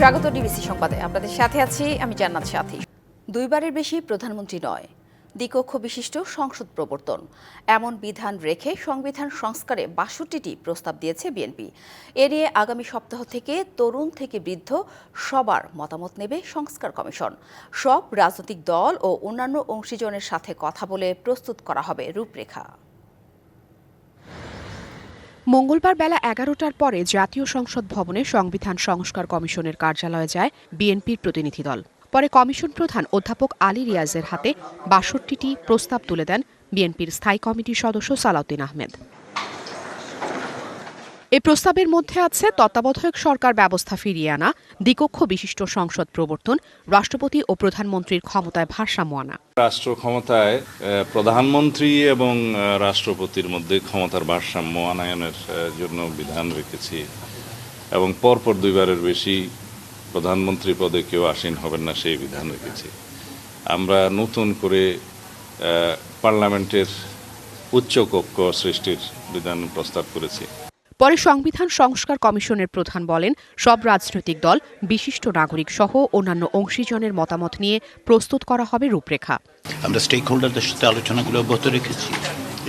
স্বাগত ডিবিসি সংবাদে। আপনাদের সাথে আছি আমি জান্নাত সাথী। দুইবারের বেশি প্রধানমন্ত্রী নয়, দ্বিকক্ষ বিশিষ্ট সংসদ প্রবর্তন। এমন বিধান রেখে সংবিধান সংস্কারে বাষট্টিটি প্রস্তাব দিয়েছে বিএনপি। এ নিয়ে আগামী সপ্তাহ থেকে তরুণ থেকে বৃদ্ধ সবার মতামত নেবে সংস্কার কমিশন। সব রাজনৈতিক দল ও অন্যান্য অংশীজনের সাথে কথা বলে প্রস্তুত করা হবে রূপরেখা। মঙ্গলবার বেলা এগারোটার পরে জাতীয় সংসদ ভবনে সংবিধান সংস্কার কমিশনের কার্যালয়ে যায় বিএনপির প্রতিনিধি দল। পরে কমিশন প্রধান অধ্যাপক আলী রিয়াজের হাতে বাষট্টিটি প্রস্তাব তুলে দেন বিএনপির স্থায়ী কমিটির সদস্য সালাউদ্দিন আহমেদ। এই প্রস্তাবের মধ্যে আছে তত্ত্বাবধায়ক সরকার ব্যবস্থা ফিরিয়ে আনা, দ্বিকক্ষ বিশিষ্ট সংসদ প্রবর্তন, রাষ্ট্রপতি ও প্রধানমন্ত্রীর ক্ষমতায় ভারসাম্য আনা। রাষ্ট্র ক্ষমতায় প্রধানমন্ত্রী এবং রাষ্ট্রপতির মধ্যে ক্ষমতার ভারসাম্য আনায়নের জন্য বিধান রেখেছি। এবং পরপর দুইবারের বেশি প্রধানমন্ত্রী পদে কেউ আসীন হবেন না, সেই বিধান রেখেছি। আমরা নতুন করে পার্লামেন্টের উচ্চকক্ষ সৃষ্টির বিধান প্রস্তাব করেছি। পরে সংবিধান সংস্কার কমিশনের প্রধান বলেন, সব রাজনৈতিক দল, বিশিষ্ট নাগরিক সহ অন্যান্য অংশীজনের মতামত নিয়ে প্রস্তুত করা হবে রূপরেখা। আমরা স্টেক হোল্ডারদের সাথে আলোচনাগুলো অব্যাহত রেখেছি।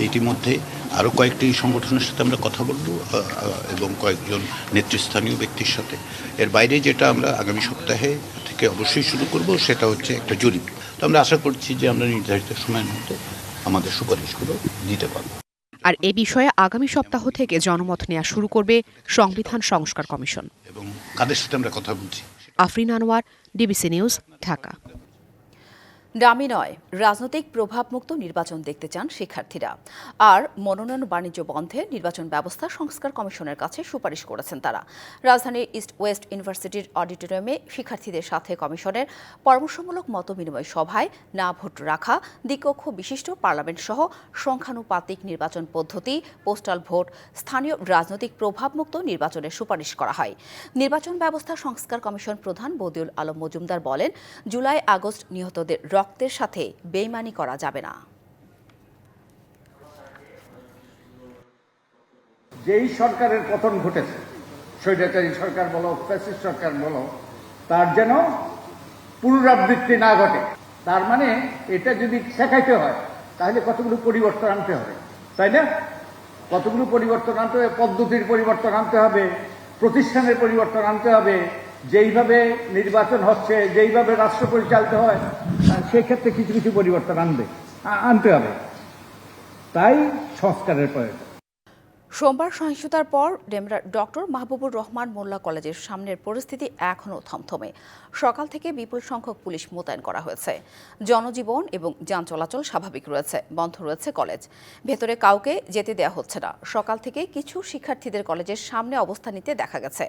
ইতিমধ্যে আরও কয়েকটি সংগঠনের সাথে আমরা কথা বলব এবং কয়েকজন নেতৃস্থানীয় ব্যক্তির সাথে। এর বাইরে যেটা আমরা আগামী সপ্তাহে থেকে অবশ্যই শুরু করব, সেটা হচ্ছে একটা জরিপ। তো আমরা আশা করছি যে আমরা নির্ধারিত সময়ের মধ্যে আমাদের সুপারিশগুলো দিতে পারব। আর এ বিষয়ে আগামী সপ্তাহ থেকে জনমত নেওয়া শুরু করবে সংবিধান সংস্কার কমিশন। এবং কাদের সাথে আমরা কথা বলছি? Afrin Anwar DBC news Dhaka. দামি নয়, রাজনৈতিক প্রভাবমুক্ত নির্বাচন দেখতে চান শিক্ষার্থীরা। আর মনোনয়ন বাণিজ্য বন্ধে নির্বাচন ব্যবস্থা সংস্কার কমিশনের কাছে সুপারিশ করেছেন তারা। রাজধানীর ইস্ট ওয়েস্ট ইউনিভার্সিটির অডিটোরিয়ামে শিক্ষার্থীদের সাথে কমিশনের পরামর্শমূলক মত বিনিময় সভায় না ভোট রাখা, দ্বিকক্ষ বিশিষ্ট পার্লামেন্ট সহ সংখ্যানুপাতিক নির্বাচন পদ্ধতি, পোস্টাল ভোট, স্থানীয় রাজনৈতিক প্রভাবমুক্ত নির্বাচনের সুপারিশ করা হয়। নির্বাচন ব্যবস্থা সংস্কার কমিশন প্রধান বদিউল আলম মজুমদার বলেন, জুলাই আগস্ট নিহতদের রক্তের সাথে বেইমানি করা যাবে না। যেই সরকারের পতন ঘটেছে, স্বৈরাচারী সরকার বলো, ফ্যাসিস্ট সরকার বলো, তার যেন পুনরাবৃত্তি না ঘটে, তার মানে এটা যদি শেখাইতে হয়, তাহলে কতগুলো পরিবর্তন আনতে হবে, তাই না? কতগুলো পরিবর্তন আনতে হবে, পদ্ধতির পরিবর্তন আনতে হবে, প্রতিষ্ঠানের পরিবর্তন আনতে হবে, যেইভাবে নির্বাচন হচ্ছে, যেইভাবে রাষ্ট্র পরিচালিত হয় আহ, সেই ক্ষেত্রে কিছু কিছু পরিবর্তন আনবে আনতে হবে। তাই সংস্কারের প্রয়োজন। সোমবার সহিংসতার পর ডেমরার ডক্টর মাহবুবুর রহমান মোল্লা কলেজের সামনের পরিস্থিতি এখনও থমথমে। সকাল থেকে বিপুল সংখ্যক পুলিশ মোতায়েন করা হয়েছে। জনজীবন এবং যান চলাচল স্বাভাবিক রয়েছে, বন্ধ রয়েছে কলেজ। ভেতরে কাউকে যেতে দেওয়া হচ্ছে না। সকাল থেকে কিছু শিক্ষার্থীদের কলেজের সামনে অবস্থান নিতে দেখা গেছে।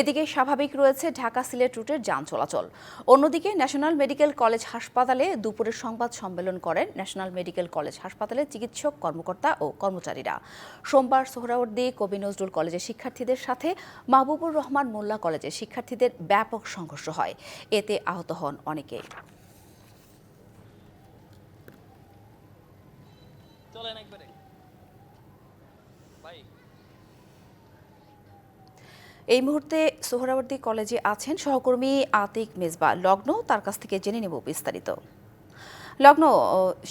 এদিকে স্বাভাবিক রয়েছে ঢাকা সিলেট রুটের যান চলাচল। অন্যদিকে ন্যাশনাল মেডিকেল কলেজ হাসপাতালে দুপুরের সংবাদ সম্মেলন করেন ন্যাশনাল মেডিকেল কলেজ হাসপাতালের চিকিৎসক, কর্মকর্তা ও কর্মচারীরা। সোমবার সোহরাওয়ার্দী কবি নজরুল কলেজের শিক্ষার্থীদের সাথে মাহবুবুর রহমান মোল্লা কলেজের শিক্ষার্থীদের ব্যাপক সংঘর্ষ হয়। এতে আহত হন অনেকে। এই মুহূর্তে সোহরাওয়ার্দী কলেজে আছেন সহকর্মী আতিক মেজবা। লগ্ন তার কাছ থেকে জেনে নেব বিস্তারিত। লগ্ন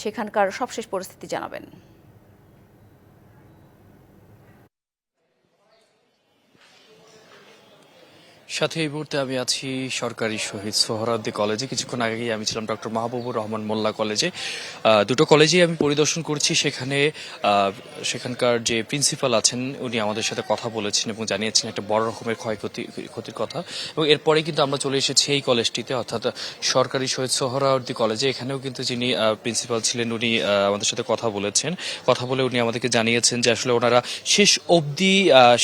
সেখানকার সবশেষ পরিস্থিতি জানাবেন। সাথে এই মুহূর্তে আমি আছি সরকারি শহীদ সোহরাদ্দি কলেজে। কিছুক্ষণ আগেই আমি ছিলাম ডক্টর মাহবুবুর রহমান মোল্লা কলেজে। দুটো কলেজেই আমি পরিদর্শন করছি। সেখানে সেখানকার যে প্রিন্সিপাল আছেন, উনি আমাদের সাথে কথা বলেছেন এবং জানিয়েছেন একটা বড় রকমের ক্ষয়ক্ষতি, ক্ষতির কথা। এবং এরপরে কিন্তু আমরা চলে এসেছি এই কলেজটিতে, অর্থাৎ সরকারি শহীদ সোহরাওয়ার্দী কলেজে। এখানেও কিন্তু যিনি প্রিন্সিপাল ছিলেন, উনি আমাদের সাথে কথা বলেছেন। কথা বলে উনি আমাদেরকে জানিয়েছেন যে আসলে ওনারা শেষ অবধি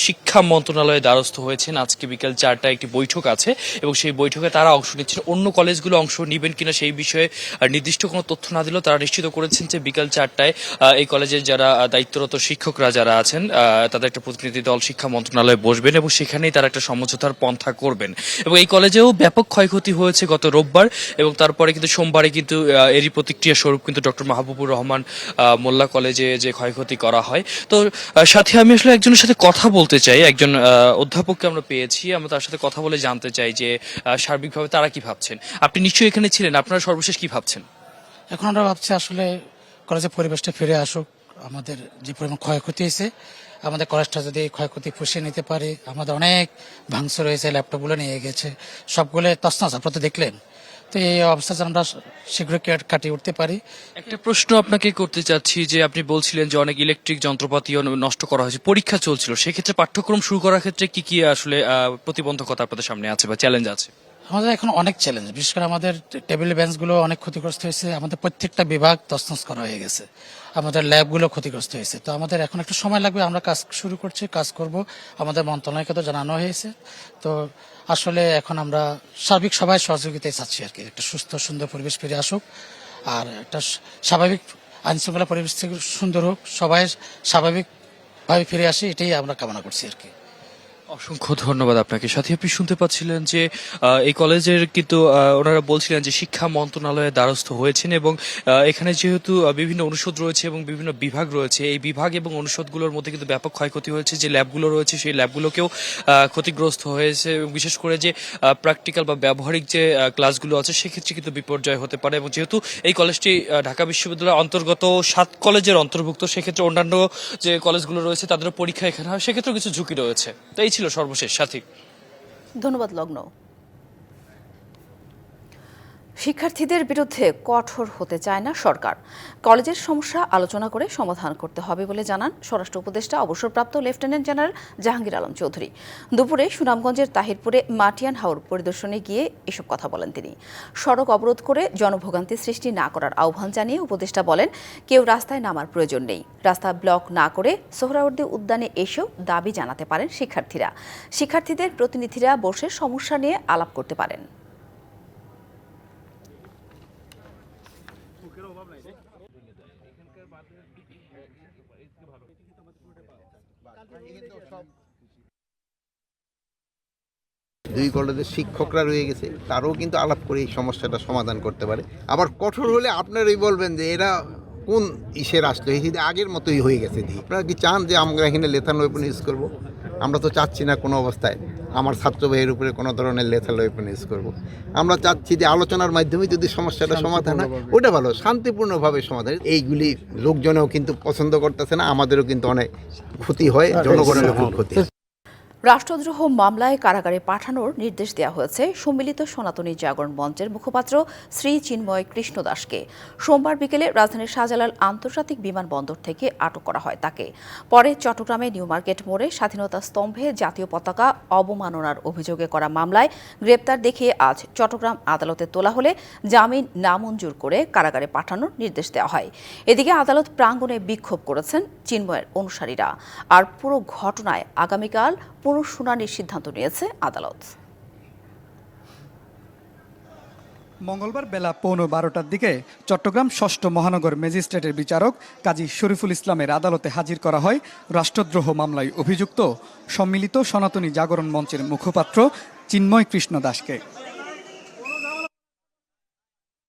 শিক্ষা মন্ত্রণালয়ে দ্বারস্থ হয়েছেন। আজকে বিকেল চারটায় একটি বৈঠক আছে এবং সেই বৈঠকে তারা অংশ নিচ্ছেন। অন্য কলেজগুলো অংশ নেবেন কিনা সেই বিষয়ে নির্দিষ্ট কোনো তথ্য না দিলেও তারা নিশ্চিত করেছেন যে বিকাল চারটায় এই কলেজের যারা দায়িত্বরত শিক্ষকরা যারা আছেন তাদের একটা প্রতিনিধি দল শিক্ষা মন্ত্রণালয়ে বসবেন এবং সেখানেই তারা একটা সমঝোতার পন্থা করবেন। এবং এই কলেজেও ব্যাপক ক্ষয়ক্ষতি হয়েছে গত রোববার এবং তারপরে কিন্তু সোমবারে কিন্তু এরই প্রতিক্রিয়া স্বরূপ কিন্তু ডক্টর মাহবুবুর রহমান মোল্লা কলেজে যে ক্ষয়ক্ষতি করা হয়। তো সাথে আমি আসলে একজনের সাথে কথা বলতে চাই। একজন অধ্যাপককে আমরা পেয়েছি। আমরা তার সাথে কথা বলে জানতে চাই যে সার্বিকভাবে তারা কি ভাবছেন? আপনি নিশ্চয়ই এখানে ছিলেন, আপনারা সর্বশেষ কি ভাবছেন? এখন আমরা ভাবছি আসলে কলেজের পরিবেশটা ফিরে আসুক, আমাদের যে পরিমাণ ক্ষয়ক্ষতি হয়েছে, আমাদের কলেজটা যদি ক্ষয়ক্ষতি পুষিয়ে নিতে পারে, আমাদের অনেক ভাংস রয়েছে ল্যাপটপগুলো নিয়ে গেছে, সবগুলো তসনাস আপনারা দেখলেন। তো এই অবস্থা যেন আমরা শীঘ্রই কাট- কাটিয়ে উঠতে পারি। একটা প্রশ্ন আপনাকে করতে চাচ্ছি যে আপনি বলছিলেন যে অনেক ইলেকট্রিক যন্ত্রপাতিও নষ্ট করা হয়েছে পরীক্ষা চলছিল। সেক্ষেত্রে পাঠ্যক্রম শুরু করার ক্ষেত্রে কি কি আসলে প্রতিবন্ধকতা আপনাদের সামনে আছে বা চ্যালেঞ্জ আছে? আমাদের এখন অনেক চ্যালেঞ্জ বিশেষ করে আমাদের টেবিল বেঞ্চগুলো অনেক ক্ষতিগ্রস্ত হয়েছে। আমাদের প্রত্যেকটা বিভাগ তছনছ করা হয়ে গেছে। আমাদের ল্যাবগুলো ক্ষতিগ্রস্ত হয়েছে। তো আমাদের এখন একটু সময় লাগবে আমরা কাজ শুরু করছি কাজ করব। আমাদের মন্ত্রণালয়কে তো জানানো হয়েছে। তো আসলে এখন আমরা সার্বিক সবাই সহযোগিতায় চাচ্ছি আর কি। একটা সুস্থ, সুন্দর পরিবেশ ফিরে আসুক। আর একটা স্বাভাবিক আইন শৃঙ্খলা পরিবেশ থেকে সুন্দর হোক, সবাই স্বাভাবিকভাবে ফিরে আসে, এটাই আমরা কামনা করছি আর কি। অসংখ্য ধন্যবাদ আপনাকে। সাথে, আপনি শুনতে পাচ্ছিলেন যে এই কলেজের কিন্তু ওনারা বলছিলেন যে শিক্ষা মন্ত্রণালয়ের দ্বারস্থ হয়েছেন এবং এখানে যেহেতু বিভিন্ন অনুষদ রয়েছে এবং বিভিন্ন বিভাগ রয়েছে, এই বিভাগ এবং অনুষদগুলোর মধ্যে কিন্তু ব্যাপক ক্ষয়ক্ষতি হয়েছে। যে ল্যাবগুলো রয়েছে, সেই ল্যাবগুলোকেও ক্ষতিগ্রস্ত হয়েছে বিশেষ করে যে প্র্যাকটিক্যাল বা ব্যবহারিক যে ক্লাসগুলো আছে, সেক্ষেত্রে কিন্তু বিপর্যয় হতে পারে এবং যেহেতু এই কলেজটি ঢাকা বিশ্ববিদ্যালয়ের অন্তর্গত সাত কলেজের অন্তর্ভুক্ত, সেক্ষেত্রে অন্যান্য যে কলেজগুলো রয়েছে, তাদেরও পরীক্ষা এখানে হয়, সেক্ষেত্রেও কিছু ঝুঁকি রয়েছে। তো এই ছিল সর্বশেষ সাথী। ধন্যবাদ লগ্ন। শিক্ষার্থীদের বিরুদ্ধে কঠোর হতে চায় না সরকার। কলেজের সমস্যা আলোচনা করে সমাধান করতে হবে বলে জানান স্বরাষ্ট্র উপদেষ্টা, অবসরপ্রাপ্ত লেফটেন্যান্ট জেনারেল জাহাঙ্গীর আলম চৌধুরী। দুপুরে সুনামগঞ্জের তাহিরপুরে মাটিয়ান হাওর পরিদর্শনে গিয়ে এসব কথা বলেন তিনি। সড়ক অবরোধ করে জনভোগান্তি সৃষ্টি না করার আহ্বান জানিয়ে উপদেষ্টা বলেন, কেউ রাস্তায় নামার প্রয়োজন নেই। রাস্তা ব্লক না করে সোহরাওয়ার্দী উদ্যানে এসেও দাবি জানাতে পারেন শিক্ষার্থীরা। শিক্ষার্থীদের প্রতিনিধিরা বসে সমস্যা নিয়ে আলাপ করতে পারেন। দুই কলেজের শিক্ষকরা রয়ে গেছে তারাও কিন্তু আলাপ করে এই সমস্যাটা সমাধান করতে পারে। আবার কঠোর হলে আপনারাই বলবেন যে এরা কোন ইসের আসলো এই আগের মতোই হয়ে গেছে দি আপনারা কি চান যে আমরা এখানে লেথান ওয়েপন ইউজ করব? আমরা তো চাচ্ছি না কোনো অবস্থায়। আমার ছাত্র ভাইয়ের উপরে কোনো ধরনের লেথাল ওয়েপন ইউজ করব। আমরা চাচ্ছি যে আলোচনার মাধ্যমে যদি সমস্যাটা সমাধান হয় ওটা ভালো শান্তিপূর্ণভাবে সমাধান এইগুলি লোকজনেও কিন্তু পছন্দ করতেছে না আমাদেরও কিন্তু অনেক ক্ষতি হয় জনগণেরও খুব ক্ষতি হয়। রাষ্ট্রদ্রোহ মামলায় কারাগারে পাঠানোর নির্দেশ দেওয়া হয়েছে। সম্মিলিত সনাতনী জাগরণ মঞ্চের মুখপাত্র শ্রী চিন্ময় কৃষ্ণ দাসকে। সোমবার বিকেলে রাজধানীর শাহজালাল আন্তর্জাতিক বিমানবন্দর থেকে আটক করা হয় তাকে। পরে চট্টগ্রামে নিউ মার্কেট মোড়ে স্বাধীনতা স্তম্ভে জাতীয় পতাকা অবমাননার অভিযোগে করা মামলায় গ্রেপ্তার দেখিয়ে আজ চট্টগ্রাম আদালতে তোলা হলে জামিন নামঞ্জুর করে কারাগারে পাঠানোর নির্দেশ দেওয়া হয়। এদিকে আদালত প্রাঙ্গণে বিক্ষোভ করেছেন চিন্ময়ের অনুসারীরা। আর পুরো ঘটনায় আগামীকাল পুনঃশুনানির সিদ্ধান্ত নিয়েছে আদালত। মঙ্গলবার বেলা পৌনে বারোটার দিকে চট্টগ্রাম ষষ্ঠ মহানগর ম্যাজিস্ট্রেটের বিচারক কাজী শরীফুল ইসলামের আদালতে হাজির করা হয় রাষ্ট্রদ্রোহ মামলায় অভিযুক্ত সম্মিলিত সনাতনী জাগরণ মঞ্চের মুখপাত্র চিন্ময় কৃষ্ণ দাসকে।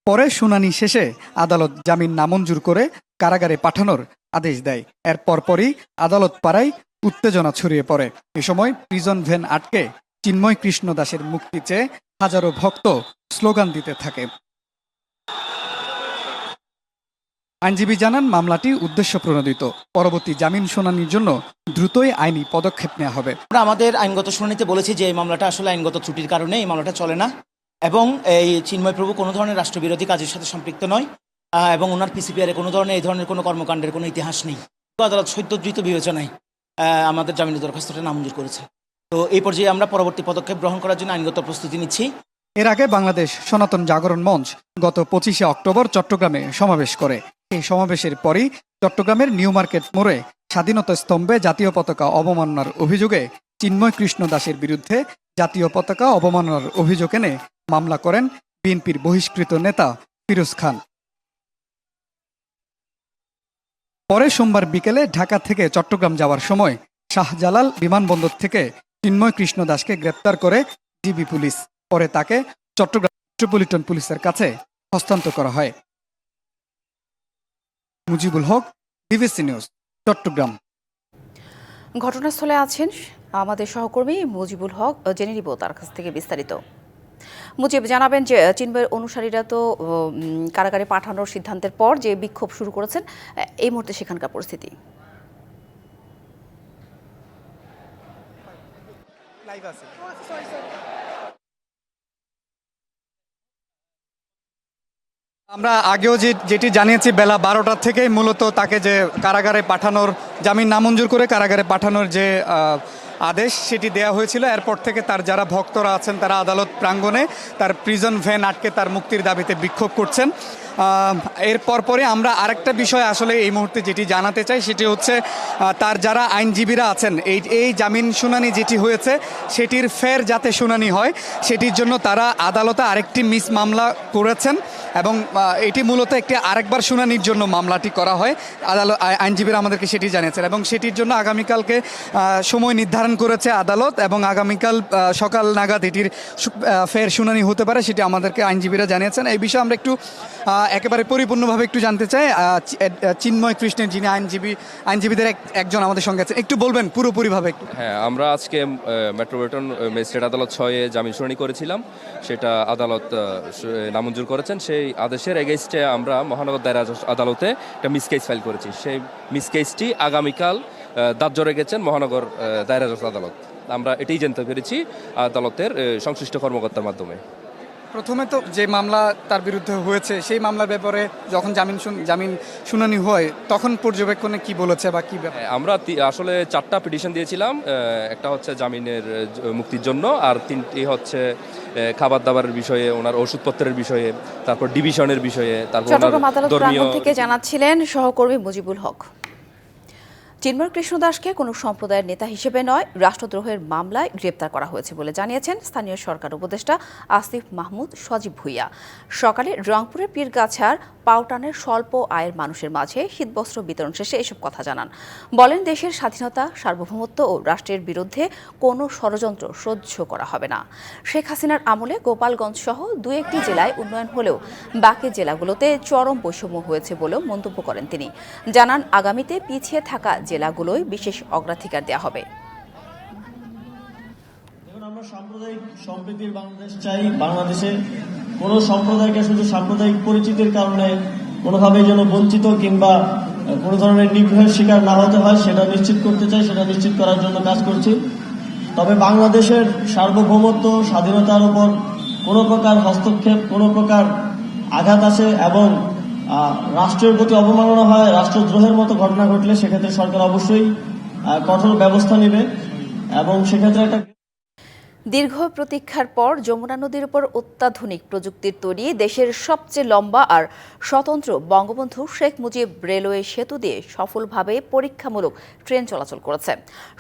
পরে শুনানি শেষে আদালত জামিন নামঞ্জুর করে কারাগারে পাঠানোর আদেশ দেয়। এর পরপরই আদালত পাড়ায় উত্তেজনা ছড়িয়ে পড়ে। এ সময় প্রিজন ভ্যান আটকে চিন্ময় কৃষ্ণ দাসের মুক্তি চেয়ে হাজারো ভক্ত স্লোগান দিতে থাকে। আইনজীবী জানান, মামলাটি উদ্দেশ্য প্রণোদিত। পরবর্তী জামিন শুনানির জন্য দ্রুতই আইনি পদক্ষেপ নেওয়া হবে। আমরা আমাদের আইনগত শুনানিতে বলেছি যে, এই মামলাটা আসলে আইনগত ত্রুটির কারণে এই মামলাটা চলে না এবং এই চিন্ময় প্রভু কোনো ধরনের রাষ্ট্রবিরোধী কাজের সাথে সম্পৃক্ত নয় এবং ওনার পিসিপিআর কোনো ধরনের, এই ধরনের কোনো কর্মকাণ্ডের কোনো ইতিহাস নেই। আদালত সত্যদৃত বিবেচনায় আমাদের জামিনের দরখাস্তটা নামঞ্জুর করেছে। তো এই পর্যায়ে আমরা পরবর্তী পদক্ষেপ গ্রহণ করার জন্য আইনগত প্রস্তুতি নিচ্ছি। এর আগে বাংলাদেশ সনাতন জাগরণ মঞ্চ গত পঁচিশে অক্টোবর চট্টগ্রামে সমাবেশ করে। এই সমাবেশের পরই চট্টগ্রামের নিউ মার্কেট মোড়ে স্বাধীনতা স্তম্ভে জাতীয় পতাকা অবমাননার অভিযোগে চিন্ময় কৃষ্ণ দাসের বিরুদ্ধে জাতীয় পতাকা অবমাননার অভিযোগ এনে মামলা করেন বিএনপির বহিষ্কৃত নেতা ফিরোজ খান। পরে সোমবার বিকেলে ঢাকা থেকে চট্টগ্রাম যাওয়ার সময় শাহজালাল বিমানবন্দর থেকে চিন্ময় কৃষ্ণ দাসকে গ্রেপ্তার করে ডিবি পুলিশ। পরে তাকে চট্টগ্রাম মেট্রোপলিটন পুলিশের কাছে হস্তান্তর করা হয়। Mujibul Haque DBC news, Chattogram. ঘটনাস্থলে আছেন আমাদের সহকর্মী মুজিবুল হক, জেনে নিব তার কাছ থেকে বিস্তারিত। মুজিব, জানাবেন যে চিনবইয়ের অনুসারীরা তো কারাগারে পাঠানোর সিদ্ধান্তের পর যে বিক্ষোভ শুরু করেছেন এই মুহূর্তে সেখানকার পরিস্থিতি। আমরা আগেও যে, যেটি জানিয়েছি, বেলা বারোটার থেকেই মূলত তাকে যে, কারাগারে পাঠানোর, জামিন নামঞ্জুর করে কারাগারে পাঠানোর যে আদেশ সেটি দেওয়া হয়েছিল। এরপর থেকে তার যারা ভক্তরা আছেন, তারা আদালত প্রাঙ্গণে তার প্রিজন ভ্যান আটকে তার মুক্তির দাবিতে বিক্ষোভ করছেন। এর পরপরে আমরা আরেকটা বিষয় আসলে এই মুহূর্তে যেটি জানাতে চাই, সেটি হচ্ছে তার যারা আইনজীবীরা আছেন, এই এই জামিন শুনানি যেটি হয়েছে, সেটির ফের যাতে শুনানি হয়, সেটির জন্য তারা আদালতে আরেকটি মিস মামলা করেছেন এবং এটি মূলত একটি আরেকবার শুনানির জন্য মামলাটি করা হয়। আদালত আইনজীবীরা আমাদেরকে সেটি জানিয়েছেন এবং সেটির জন্য আগামীকালকে সময় নির্ধারণ করেছে আদালত এবং আগামীকাল সকাল নাগাদ এটির ফের শুনানি হতে পারে, সেটি আমাদেরকে আইনজীবীরা জানিয়েছেন। এই বিষয়ে আমরা একটু একেবারে পরিপূর্ণভাবে একটু জানতে চাই। চিন্ময় কৃষ্ণের যিনি আইনজীবী, আইনজীবীদের একজন আমাদের সঙ্গে আছেন। একটু বলবেন পুরোপুরিভাবে একটু। হ্যাঁ আমরা আজকে মেট্রোপলিটন ম্যাজিস্ট্রেট আদালত ছয়ে জামিন শুনানি করেছিলাম। সেটা আদালত নামঞ্জুর করেছেন। সেই আদেশের এগেইনস্টে আমরা মহানগর দায়রা আদালতে একটা মিস কেস ফাইল করেছি। সেই মিস কেসটি আগামীকাল আহ, দাহ্য রেখেছেন মহানগর দায়রা জজ আদালত। আমরা এটাই জানতে পেরেছি আদালতের সংশ্লিষ্ট কর্মকর্তার মাধ্যমে। প্রথমে তো যে মামলা তার বিরুদ্ধে হয়েছে সেই মামলার ব্যাপারে যখন জামিন শুন- জামিন শুনানি হয় তখন পর্যবেক্ষণে কি বলেছে বা কি ব্যাপার? হ্যাঁ, আমরা আসলে চারটা পিটিশন দিয়েছিলাম একটা হচ্ছে জামিনের মুক্তির জন্য আর তিনটি হচ্ছে খাবার দাবারের বিষয়ে ওনার ওষুধপত্রের বিষয়ে তারপর ডিভিশনের বিষয়ে তারপর চট্টগ্রাম আদালত থেকে জানাচ্ছিলেন সহকর্মী মুজিবুল হক। চিন্ময় কৃষ্ণ দাসকে কোনো সম্প্রদায়ের নেতা হিসেবে নয়, রাষ্ট্রদ্রোহের মামলায় গ্রেপ্তার করা হয়েছে বলে জানিয়েছেন স্থানীয় সরকার উপদেষ্টা আসিফ মাহমুদ সজীব ভুইয়া। সকালে রংপুরের পীরগাছার পাউটানের স্বল্প আয়ের মানুষের মাঝে শীতবস্ত্র বিতরণ শেষে এসব কথা জানান। বলেন, দেশের স্বাধীনতা, সার্বভৌমত্ব ও রাষ্ট্রের বিরুদ্ধে কোনো ষড়যন্ত্র সহ্য করা হবে না। শেখ হাসিনার আমলে গোপালগঞ্জ সহ দু একটি জেলায় উন্নয়ন হলেও বাকি জেলাগুলোতে চরম বৈষম্য হয়েছে বলেও মন্তব্য করেন তিনি। জানান, আগামীতে পিছিয়ে থাকা জেলাগুলোই বিশেষ অগ্রাধিকার দেওয়া হবে। আমরা সাম্প্রদায়িক সম্প্রীতির বাংলাদেশ চাই। বাংলাদেশে কোন সম্প্রদায়কে শুধু সাম্প্রদায়িক পরিচিতির কারণে কোনোভাবে যেন বঞ্চিত কিংবা কোনো ধরনের নিগ্রহের শিকার না হতে হয়, সেটা নিশ্চিত করতে চাই, সেটা নিশ্চিত করার জন্য কাজ করছি। তবে বাংলাদেশের সার্বভৌমত্ব, স্বাধীনতার উপর কোনো প্রকার হস্তক্ষেপ, কোনো প্রকার আঘাত আসে এবং রাষ্ট্রের প্রতি অবমাননা হয়, রাষ্ট্রদ্রোহের মতো ঘটনা ঘটলে সেক্ষেত্রে সরকার অবশ্যই কঠোর ব্যবস্থা নেবে এবং সেক্ষেত্রে একটা দীর্ঘ প্রতীক্ষার পর যমুনা নদীর উপর অত্যাধুনিক প্রযুক্তির তৈরি দেশের সবচেয়ে লম্বা আর স্বতন্ত্র বঙ্গবন্ধু শেখ মুজিব রেলওয়ে সেতু দিয়ে সফলভাবে পরীক্ষামূলক ট্রেন চলাচল করেছে।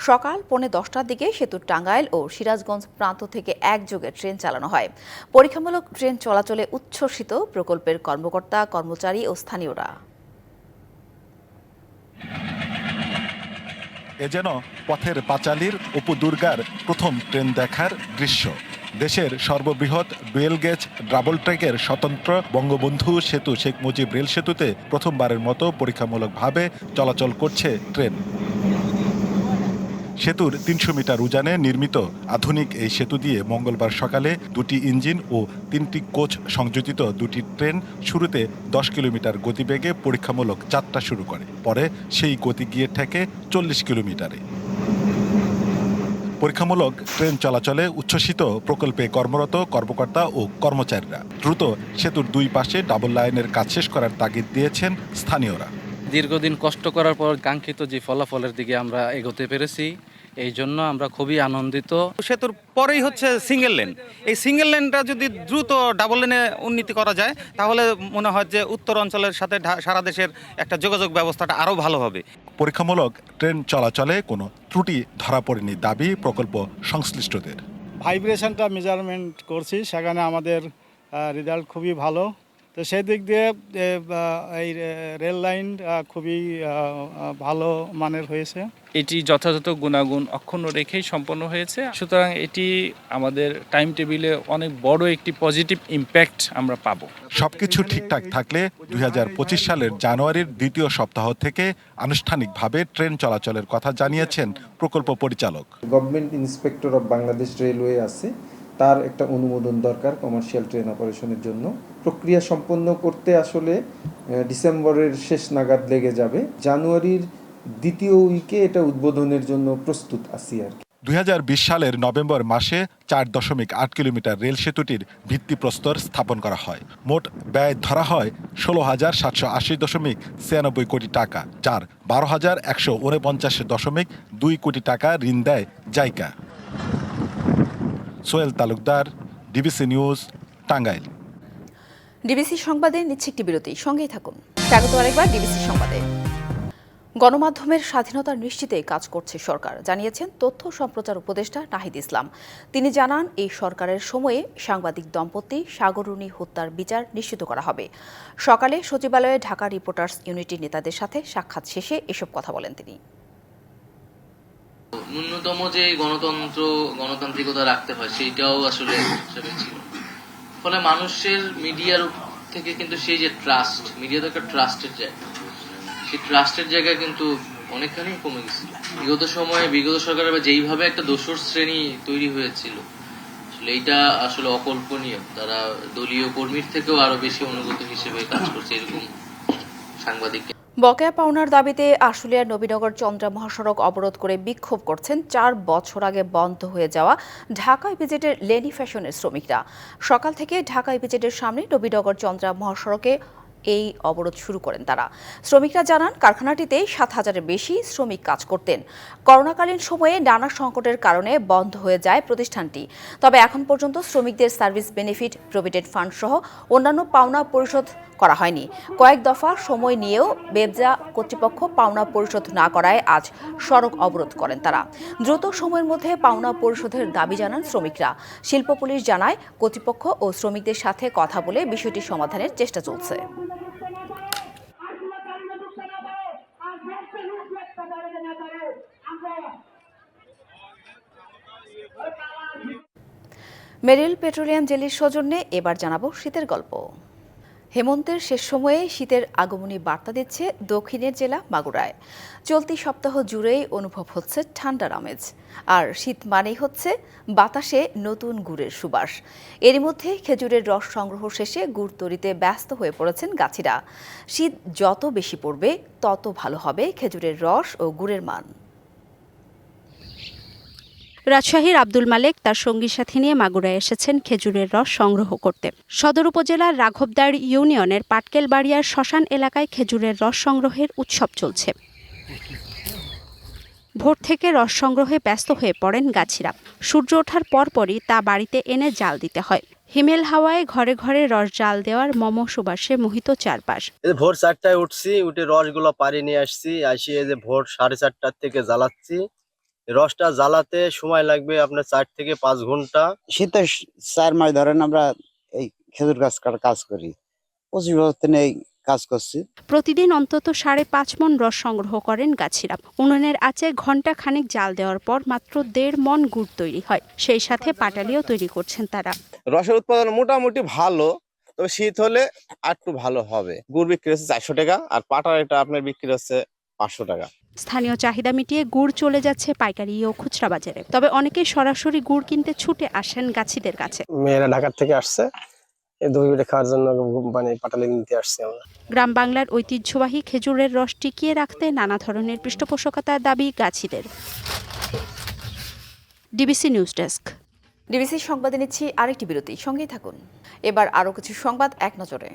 সকাল পৌনে দশটার দিকে সেতুর টাঙ্গাইল ও সিরাজগঞ্জ প্রান্ত থেকে একযোগে ট্রেন চালানো হয়। পরীক্ষামূলক ট্রেন চলাচলে উচ্ছ্বসিত প্রকল্পের কর্মকর্তা, কর্মচারী ও স্থানীয়রা। এ যেন পথের পাঁচালির অপু দুর্গার প্রথম ট্রেন দেখার দৃশ্য। দেশের সর্ববৃহৎ ডুয়েল গেজ ডাবল ট্র্যাকের স্বতন্ত্র বঙ্গবন্ধু সেতু শেখ মুজিব রেল সেতুতে প্রথমবারের মতো পরীক্ষামূলকভাবে চলাচল করছে ট্রেন। সেতুর তিনশো মিটার উজানে নির্মিত আধুনিক এই সেতু দিয়ে মঙ্গলবার সকালে দুটি ইঞ্জিন ও তিনটি কোচ সংযোজিত দুটি ট্রেন শুরুতে দশ কিলোমিটার গতিবেগে পরীক্ষামূলক যাত্রা শুরু করে। পরে সেই গতি গিয়ে ঠেকে চল্লিশ কিলোমিটারে। পরীক্ষামূলক ট্রেন চলাচলে উচ্ছ্বসিত প্রকল্পে কর্মরত কর্মকর্তা ও কর্মচারীরা। দ্রুত সেতুর দুই পাশে ডাবল লাইনের কাজ শেষ করার তাগিদ দিয়েছেন স্থানীয়রা। দীর্ঘদিন কষ্ট করার পর কাঙ্ক্ষিত যে ফলাফলের দিকে আমরা এগোতে পেরেছি এই জন্য আমরা খুবই আনন্দিত। সেতুর পরেই হচ্ছে সিঙ্গেল লেন এই সিঙ্গেল লেনটা যদি দ্রুত ডাবল লেনে উন্নতি করা যায় তাহলে মনে হয় যে উত্তর অঞ্চলের সাথে ঢা- সারা দেশের একটা যোগাযোগ ব্যবস্থাটা আরও ভালো হবে। পরীক্ষামূলক ট্রেন চলাচলে কোনো ত্রুটি ধরা পড়েনি দাবি প্রকল্প সংশ্লিষ্টদের। ভাইব্রেশনটা মেজারমেন্ট করছি সেখানে আমাদের রেজাল্ট খুবই ভালো। তো সেই দিক দিয়ে এই রেল লাইন খুবই ভালো মানের হয়েছে। এটি যথাযথ গুণাগুণ অক্ষুণ্ণ রেখেই সম্পন্ন হয়েছে। সুতরাং এটি আমাদের টাইম টেবিলে অনেক বড় একটি পজিটিভ ইম্প্যাক্ট আমরা পাবো। সবকিছু ঠিকঠাক থাকলে দুই হাজার পঁচিশ সালের জানুয়ারির দ্বিতীয় সপ্তাহ থেকে আনুষ্ঠানিকভাবে ট্রেন চলাচলের কথা জানিয়েছেন প্রকল্প পরিচালক। Government inspector of Bangladesh railway আছে। তার একটা অনুমোদন দরকার কমার্শিয়াল ট্রেন অপারেশনের জন্য। প্রক্রিয়া সম্পন্ন করতে আসলে ডিসেম্বরের শেষ নাগাদ লেগে যাবে। জানুয়ারির দ্বিতীয় উইকে এটা উদ্বোধনের জন্য প্রস্তুত আছি আর কি। দুই হাজার বিশ সালের নভেম্বর মাসে চার দশমিক আট কিলোমিটার রেল সেতুটির ভিত্তিপ্রস্তর স্থাপন করা হয়। মোট ব্যয় ধরা হয় ষোলো হাজার সাতশো আশি দশমিক ছিয়ানব্বই কোটি টাকা, যার বারো হাজার একশো উনপঞ্চাশ দশমিক দুই কোটি টাকা ঋণ দেয় JICA. Sohel Talukdar, DBC news, Tangail. DBC সংবাদে নিচ্ছে একটি বিরতি, সঙ্গেই থাকুন। স্বাগত আরেকবার ডিবিসি সংবাদে। গণমাধ্যমের স্বাধীনতা নিশ্চিতে কাজ করছে সরকার, জানিয়েছেন তথ্য সম্প্রচার উপদেষ্টা নাহিদ ইসলাম। তিনি জানান, এই সরকারের সময়ে সাংবাদিক দম্পতি সাগরুণী হত্যার বিচার নিশ্চিত করা হবে। সকালে সচিবালয়ে ঢাকা রিপোর্টার্স ইউনিটির নেতাদের সাথে সাক্ষাৎ শেষে এসব কথা বলেন তিনি। ন্যূনতম যে গণতন্ত্র, গণতান্ত্রিকতা রাখতে হয়, সেইটাও আসলে ছিল। ফলে মানুষের মিডিয়ার থেকে কিন্তু সেই যে ট্রাস্ট মিডিয়া তো একটা ট্রাস্টের জায়গা। সেই ট্রাস্টের জায়গায় কিন্তু অনেকখানি কমে গেছে। বিগত সময়ে, বিগত সরকারের যেইভাবে একটা দোসর শ্রেণি তৈরি হয়েছিল, আসলে এইটা আসলে অকল্পনীয়। তারা দলীয় কর্মীর থেকেও আরও বেশি অনুগত হিসেবে কাজ করছে, এরকম সাংবাদিক বকেয়া পাওনার দাবিতে আশুলিয়ার নবীনগর চন্দ্রা মহাসড়ক অবরোধ করে বিক্ষোভ করছেন চার বছর আগে বন্ধ হয়ে যাওয়া ঢাকা ইপিজেটের লেনি ফ্যাশনের শ্রমিকরা। সকাল থেকে ঢাকা ইপিজেটের সামনে নবীনগর চন্দ্রা মহাসড়কে এই অবরোধ শুরু করেন তারা। শ্রমিকরা জানান, কারখানাটিতে সাত হাজারের বেশি শ্রমিক কাজ করতেন। করোনাকালীন সময়ে নানা সংকটের কারণে বন্ধ হয়ে যায় প্রতিষ্ঠানটি। তবে এখন পর্যন্ত শ্রমিকদের সার্ভিস বেনিফিট, প্রভিডেন্ট ফান্ড সহ অন্যান্য পাওনা পরিশোধ করা হয়নি। কয়েক দফা সময় নিয়েও বেবজা কর্তৃপক্ষ পাওনা পরিশোধ না করায় আজ সড়ক অবরোধ করেন তারা। দ্রুত সময়ের মধ্যে পাওনা পরিশোধের দাবি জানান শ্রমিকরা। শিল্প পুলিশ জানায়, কর্তৃপক্ষ ও শ্রমিকদের সাথে কথা বলে বিষয়টি সমাধানের চেষ্টা চলছে। মেরিল পেট্রোলিয়াম জেলির সৌজন্যে এবার জানাব শীতের গল্প। হেমন্তের শেষ সময়ে শীতের আগমনী বার্তা দিচ্ছে দক্ষিণের জেলা মাগুরায়। চলতি সপ্তাহ জুড়েই অনুভব হচ্ছে ঠান্ডার আমেজ। আর শীত মানেই হচ্ছে বাতাসে নতুন গুড়ের সুবাস। এরই মধ্যে খেজুরের রস সংগ্রহ শেষে গুড় তৈরিতে ব্যস্ত হয়ে পড়েছেন গাছিরা। শীত যত বেশি পড়বে, তত ভালো হবে খেজুরের রস ও গুড়ের মান। রাজশাহীর আব্দুল মালেক তার সঙ্গী সাথী নিয়ে মাগুরায় এসেছেন খেজুরের রস সংগ্রহ করতে। সদর উপজেলার রাঘবদার ইউনিয়নের পাটকেল বাড়িয়ার শ্মশান এলাকায় খেজুরের রস সংগ্রহের উৎসব চলছে। ভোর থেকে রস সংগ্রহে ব্যস্ত হয়ে পড়েন গাছিরা। সূর্য ওঠার পরপরই তা বাড়িতে এনে জাল দিতে হয়। হিমেল হাওয়ায় ঘরে ঘরে রস জাল দেওয়ার মম সুবাসে মোহিত চারপাশ। ভোর চারটায় উঠছি, উঠে রসগুলো পাড়ি নিয়ে আসছি আসি এই যে ভোর সাড়ে চারটার থেকে জ্বালাচ্ছি। রসটা জ্বালাতে সময় লাগবে আপনার চার থেকে পাঁচ ঘণ্টা। শীতে চার মাস ধরেন আমরা এই খেজুর গাছ কাটার কাজ করি। পঁচিশ বছর এই কাজ করছি। প্রতিদিন অন্তত সাড়ে পাঁচ মন রস সংগ্রহ করেন গাছিরা। উনুনের আঁচে ঘণ্টা খানেক জাল দেওয়ার পর মাত্র দেড় মন গুড় তৈরি হয়। সেই সাথে পাটালিও তৈরি করছেন তারা। রসের উৎপাদন মোটামুটি ভালো তবে শীত হলে আর একটু ভালো হবে। গুড় বিক্রি হচ্ছে চারশো টাকা আর পাটার এটা আপনার বিক্রি হচ্ছে পাঁচশো টাকা। স্থানীয় চাহিদা মিটিয়ে গুড় চলে যাচ্ছে পাইকারি ও খুচরা বাজারে। তবে অনেকে সরাসরি গুড় কিনতে ছুটে আসেন গাছিদের কাছে। মেয়েরা ঢাকার থেকে আসছে দই পিঠে খাওয়ার জন্য মানে পাটালি নিতে আসছি আমরা। গ্রাম বাংলার ঐতিহ্যবাহী খেজুরের রস টিকিয়ে রাখতে নানা ধরনের পৃষ্ঠপোষকতার দাবি গাছিদের। DBC news desk. ডিবিসি সংবাদে নিচ্ছি আরেকটি বিরতি সঙ্গেই থাকুন। এবার আরও কিছু সংবাদ এক নজরে।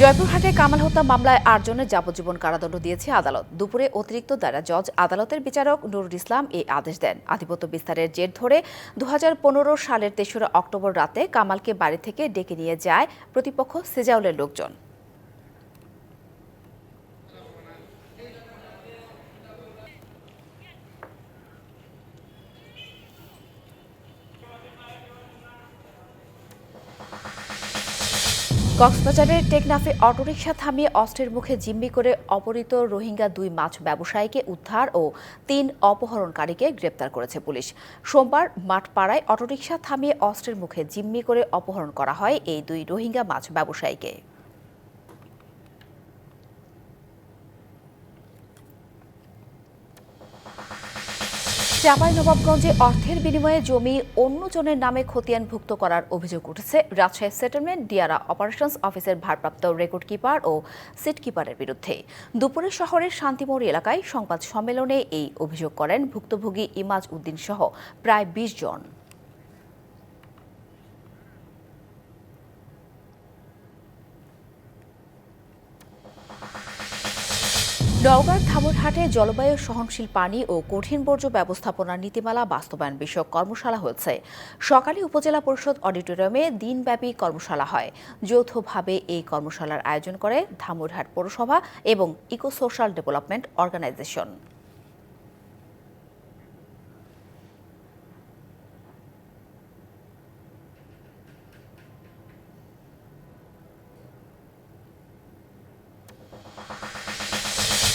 জয়পুরহাটে কামাল হত্যা মামলায় আটজনের যাবজ্জীবন কারাদণ্ড দিয়েছে আদালত। দুপুরে অতিরিক্ত দায়রা জজ, আদালতের বিচারক নুরুল ইসলাম এই আদেশ দেন। আধিপত্য বিস্তারের জের ধরে দু হাজার পনেরো সালের তেসরা অক্টোবর রাতে কামালকে বাড়ি থেকে ডেকে নিয়ে যায় প্রতিপক্ষ সেজাউলের লোকজন। কক্সবাজারের টেকনাফে অটোরিকশা থামিয়ে অস্ত্রের মুখে জিম্মি করে অপহৃত রোহিঙ্গা দুই মাছ ব্যবসায়ীকে উদ্ধার ও তিন অপহরণকারীকে গ্রেপ্তার করেছে পুলিশ। সোমবার মাঠপাড়ায় অটোরিকশা থামিয়ে অস্ত্রের মুখে জিম্মি করে অপহরণ করা হয় এই দুই রোহিঙ্গা মাছ ব্যবসায়ীকে। চাঁপাইনবাবগঞ্জে অর্থের বিনিময়ে জমি অন্যজনের নামে খতিয়ানভুক্ত করার অভিযোগ উঠেছে। রাজশাহী সেটেলমেন্ট ডিয়ারা অপারেশনস অফিসের ভারপ্রাপ্ত রেকর্ড কিপার ও সিট কিপারের বিরুদ্ধে। দুপুরে শহরের শান্তিমোড় এলাকায় সংবাদ সম্মেলনে এই অভিযোগ করেন। ভুক্তভোগী ইমাজ উদ্দিন সহ প্রায় বিশ জন। নওগাঁর ধামরহাটে জলবায়ু সহনশীল পানি ও কঠিন বর্জ্য ব্যবস্থাপনার নীতিমালা বাস্তবায়ন বিষয়ক কর্মশালা হয়েছে। সকালে উপজেলা পরিষদ অডিটোরিয়ামে দিনব্যাপী কর্মশালা হয়। যৌথভাবে এই কর্মশালার আয়োজন করে ধামুরহাট পৌরসভা এবং ইকো সোশ্যাল ডেভেলপমেন্ট অর্গানাইজেশন।